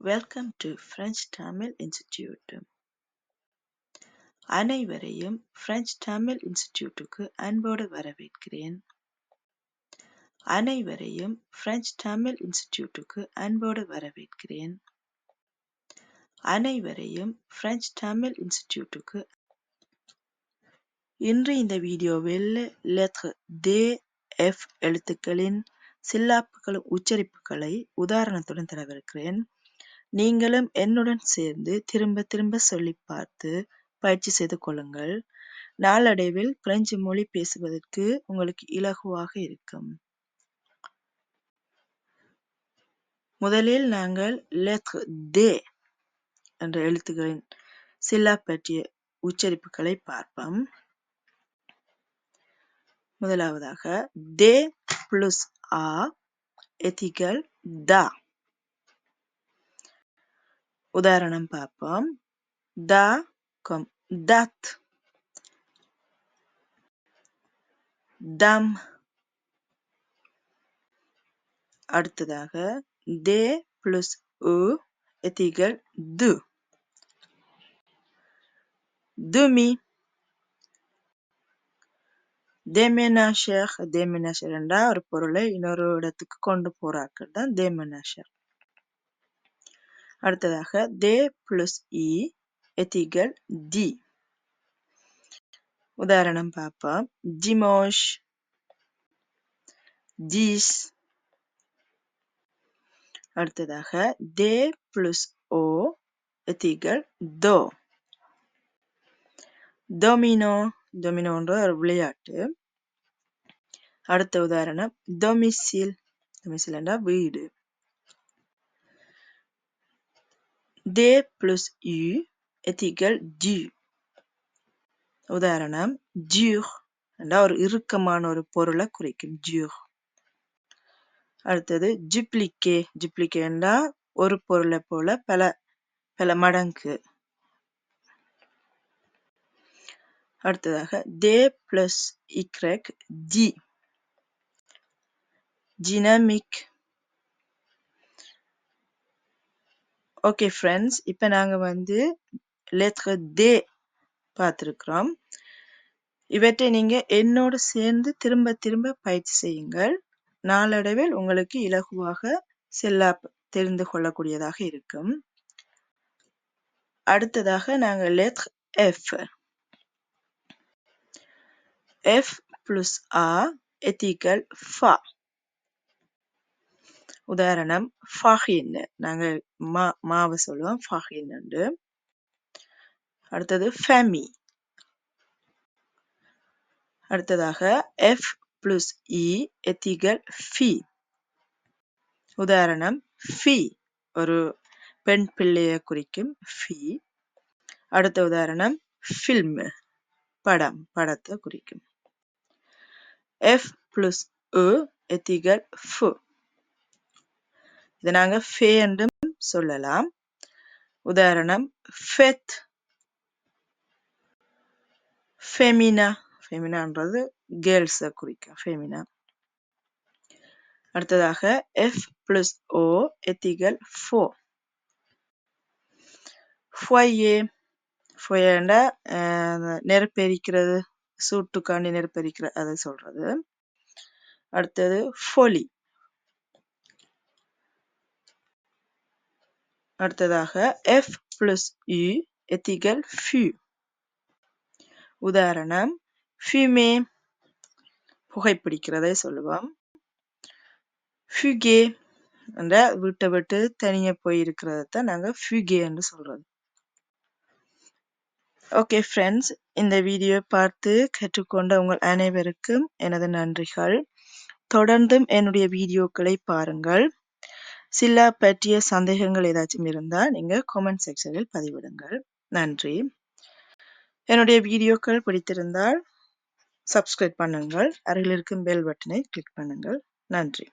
Welcome to French Tamil institute அனைவரையும் French Tamil இன்ஸ்டிடியூட்டுக்கு அன்போடு வரவேற்கிறேன். அனைவரையும் பிரெஞ்சு தமிழ் இன்ஸ்டிடியூட்டுக்கு அன்போடு வரவேற்கிறேன். அனைவரையும் பிரெஞ்சு தமிழ் இன்ஸ்டிடியூட்டுக்கு இன்று இந்த வீடியோவில் லெத்ர் தே எஃப் எழுத்துக்களின் சில்லாப்புகளும் உச்சரிப்புகளை உதாரணத்துடன் தரவிருக்கிறேன். நீங்களும் என்னுடன் சேர்ந்து திரும்ப திரும்ப சொல்லி பார்த்து பயிற்சி செய்து கொள்ளுங்கள். நாளடைவில் பிரெஞ்சு மொழி பேசுவதற்கு உங்களுக்கு இலகுவாக இருக்கும். முதலில் நாங்கள் லெத்ர் தே என்ற எழுத்துக்களின் சில்லா பற்றிய உச்சரிப்புகளை பார்ப்போம். முதலாவதாக தே பிளஸ் ஆ எத்திகல் தா. உதாரணம் பார்ப்போம். த கம் தத். தம். அடுத்ததாக தே பிளஸ் உ எத்திகள் து. துமி தேமெனாஷர் தேமெனாஷர் என்றா ஒரு பொருளை இன்னொரு இடத்துக்கு கொண்டு போறாக்கள் தான் தேமெனாஷர். அடுத்ததாக தே பிளஸ் இ e எத்திகள் தி உதாரணம் பார்ப்போம். டிமோஷ் ஜீஸ் அடுத்ததாக தே பிளஸ் ஓ எத்திகள் தோ டொமினோ டொமினோன்ற ஒரு விளையாட்டு. அடுத்த உதாரணம் டொமிசில் டொமிசில் என்றால் வீடு. தே பிளஸ் est எத்திகள் du உதாரணம் ஜூர் என்றால் ஒரு இறுக்கமான ஒரு பொருளை குறிக்கும் ஜூர் அடுத்தது ஜிப்ளிகே ஜிப்ளிகே என்றால் ஒரு பொருளை போல பல பல மடங்கு. அடுத்ததாக தே plus y ஜி ஜினமிக் ஓகே ஃப்ரெண்ட்ஸ் இப்போ நாங்கள் வந்து லெத்ர தே பார்த்துருக்குறோம். இவற்றை நீங்கள் என்னோடு சேர்ந்து திரும்ப திரும்ப பயிற்சி செய்யுங்கள். நாளடைவில் உங்களுக்கு இலகுவாக செல்லா தெரிந்து கொள்ளக்கூடியதாக இருக்கும். அடுத்ததாக நாங்கள் லெத்ர் எஃப் எஃப் ப்ளஸ் ஆ எத்திக்கல் ஃபா உதாரணம் ஃபஹின் நாங்கள் மா மாவை சொல்லுவோம். ஃபாஹின் என்று அடுத்தது ஃபேமி அடுத்ததாக எஃப் பிளஸ் இ எத்திகள் ஃபி உதாரணம் ஃபி ஒரு பெண் பிள்ளையை குறிக்கும் ஃபி அடுத்த உதாரணம் ஃபில்ம் படம் படத்தை குறிக்கும். எஃப் பிளஸ் எத்திகல் எத்திகள் ஃபு இதை நாங்கள் ஃபே என்றும் சொல்லலாம். உதாரணம் ஃபெத். ஃபெமினா. ஃபெமினான்றது கேர்ள்ஸை குறிக்கும் ஃபெமினா. அடுத்ததாக எஃப் பிளஸ் ஓ எத்திகல் ஃபோ. ஃபொயே ஃபொயேண்டா நெருப்பெரிக்கிறது சூட்டுக்காண்டி நெருப்பெரிக்கிற அதை சொல்கிறது அடுத்தது ஃபொலி. அடுத்ததாக எஃப் பிளஸ் யு எத்திகள் ஃபியூ உதாரணம் ஃபியூமே புகைப்பிடிக்கிறதை சொல்லுவோம். ஃபியூகே என்ற வீட்டை விட்டு தனியாக போயிருக்கிறத நாங்கள் ஃபியூகே என்று சொல்றது. ஓகே ஃப்ரெண்ட்ஸ் இந்த வீடியோ பார்த்து கற்றுக்கொண்ட உங்கள் அனைவருக்கும் எனது நன்றிகள். தொடர்ந்தும் என்னுடைய வீடியோக்களை பாருங்கள். சில பற்றிய சந்தேகங்கள் ஏதாச்சும் இருந்தால் நீங்கள் கமெண்ட் செக்ஷனில் பதிவிடுங்கள். நன்றி. என்னுடைய வீடியோக்கள் பிடித்திருந்தால் சப்ஸ்கிரைப் பண்ணுங்கள். அருகில் இருக்கும் பெல் பட்டனை கிளிக் பண்ணுங்கள். நன்றி.